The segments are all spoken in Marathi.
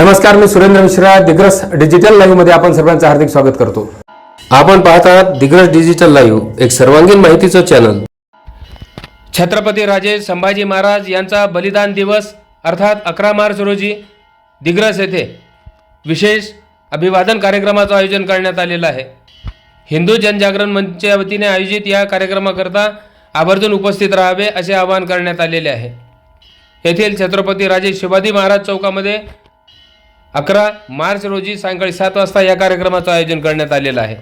नमस्कार मी सुरेंद्र मिश्रा दिग्रस डिजिटल लाईव्हमध्ये आपण सर्वांचं हार्दिक स्वागत करतो. आपण पाहत आहात दिग्रस डिजिटल लाईव्ह एक सर्वांगीण माहितीचं चॅनल छत्रपती राजे संभाजी महाराज यांचा बलिदान दिवस अर्थात अकरा मार्च रोजी दिग्रस येथे विशेष अभिवादन कार्यक्रमाचं आयोजन करण्यात आलेलं आहे. हिंदू जनजागरण मंचच्या वतीने आयोजित या कार्यक्रमाकरता आवर्जून उपस्थित राहावे असे आवाहन करण्यात आलेले आहे. येथील छत्रपती राजे शिवाजी महाराज चौकामध्ये अकरा मार्च रोजी सायंकाळी सात वाजता या कार्यक्रमाचं आयोजन करण्यात आलेलं आहे.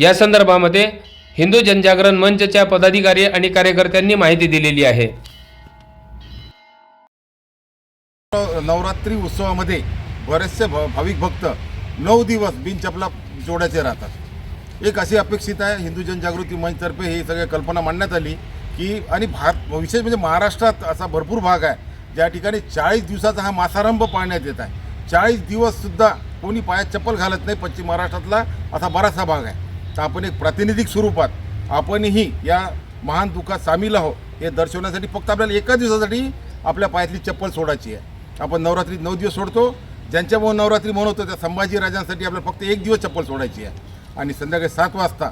या संदर्भामध्ये हिंदू जनजागरण मंचच्या पदाधिकारी आणि कार्यकर्त्यांनी माहिती दिलेली आहे. नवरात्री उत्सवामध्ये बरेचसे भाविक भक्त नऊ दिवस बिनचपला जोडायचे राहतात. एक अशी अपेक्षित आहे हिंदू जनजागृती मंचतर्फे ही सगळी कल्पना मांडण्यात आली की आणि भारत विशेष म्हणजे महाराष्ट्रात असा भरपूर भाग आहे ज्या ठिकाणी चाळीस दिवसाचा हा मासारंभ पाळण्यात येत आहे. चाळीस दिवससुद्धा कोणी पायात चप्पल घालत नाही पश्चिम महाराष्ट्रातला. असा बराचसा भाग आहे. तर आपण एक प्रातिनिधिक स्वरूपात आपणही या महान दुःखात सामील आहो हे दर्शवण्यासाठी फक्त आपल्याला एका दिवसासाठी आपल्या पायातली चप्पल सोडायची आहे. आपण नवरात्रीत नऊ दिवस सोडतो. ज्यांच्यामुळे नवरात्री म्हणवतो त्या संभाजी राजांसाठी आपल्याला फक्त एक दिवस चप्पल सोडायची आहे. आणि संध्याकाळी सात वाजता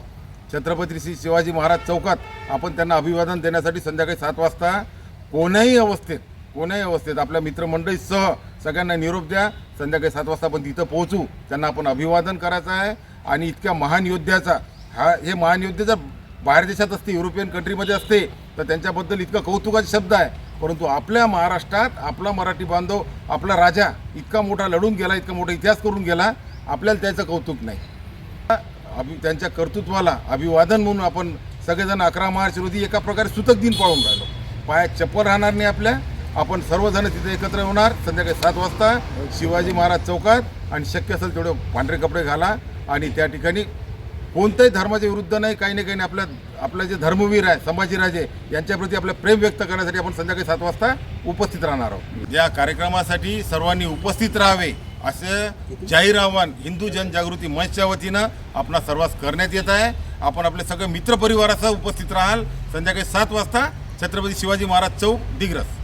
छत्रपती श्री शिवाजी महाराज चौकात आपण त्यांना अभिवादन देण्यासाठी संध्याकाळी सात वाजता कोण्याही अवस्थेत कोण्याही अवस्थेत आपल्या मित्रमंडळीसह सगळ्यांना निरोप द्या. संध्याकाळी सात वाजता आपण तिथं पोहोचू. त्यांना आपण अभिवादन करायचं आहे. आणि इतक्या महान योद्ध्याचा हा हे महान योद्धे जर बाहेर देशात असते युरोपियन कंट्रीमध्ये असते तर त्यांच्याबद्दल इतकं कौतुकाचे शब्द आहे. परंतु आपल्या महाराष्ट्रात आपला मराठी बांधव आपला राजा इतका मोठा लढून गेला इतका मोठा इतिहास करून गेला आपल्याला त्याचं कौतुक नाही. अभि त्यांच्या कर्तृत्वाला अभिवादन म्हणून आपण सगळेजण अकरा मार्च रोजी एका प्रकारे सुतक दिन पाळून राहिलो. पायात चप्पल राहणार नाही आपल्या. आपण सर्वजण तिथे एकत्र होणार. संध्याकाळी सात वाजता शिवाजी महाराज चौकात आणि शक्य असेल तेवढे पांढरे कपडे घाला आणि त्या ठिकाणी कोणत्याही धर्माच्या विरुद्ध नाही काही नाही काही नाही. आपल्या आपले जे धर्मवीर आहे संभाजीराजे यांच्याप्रती आपलं प्रेम व्यक्त करण्यासाठी आपण संध्याकाळी सात वाजता उपस्थित राहणार आहोत. या कार्यक्रमासाठी सर्वांनी उपस्थित राहावे असे जाहीर आव्हान हिंदू जनजागृती मंचच्या वतीनं आपणा सर्वांस करण्यात येत आहे. आपण आपले सगळे मित्रपरिवारासह उपस्थित राहाल. संध्याकाळी सात वाजता छत्रपती शिवाजी महाराज चौक दिग्रस.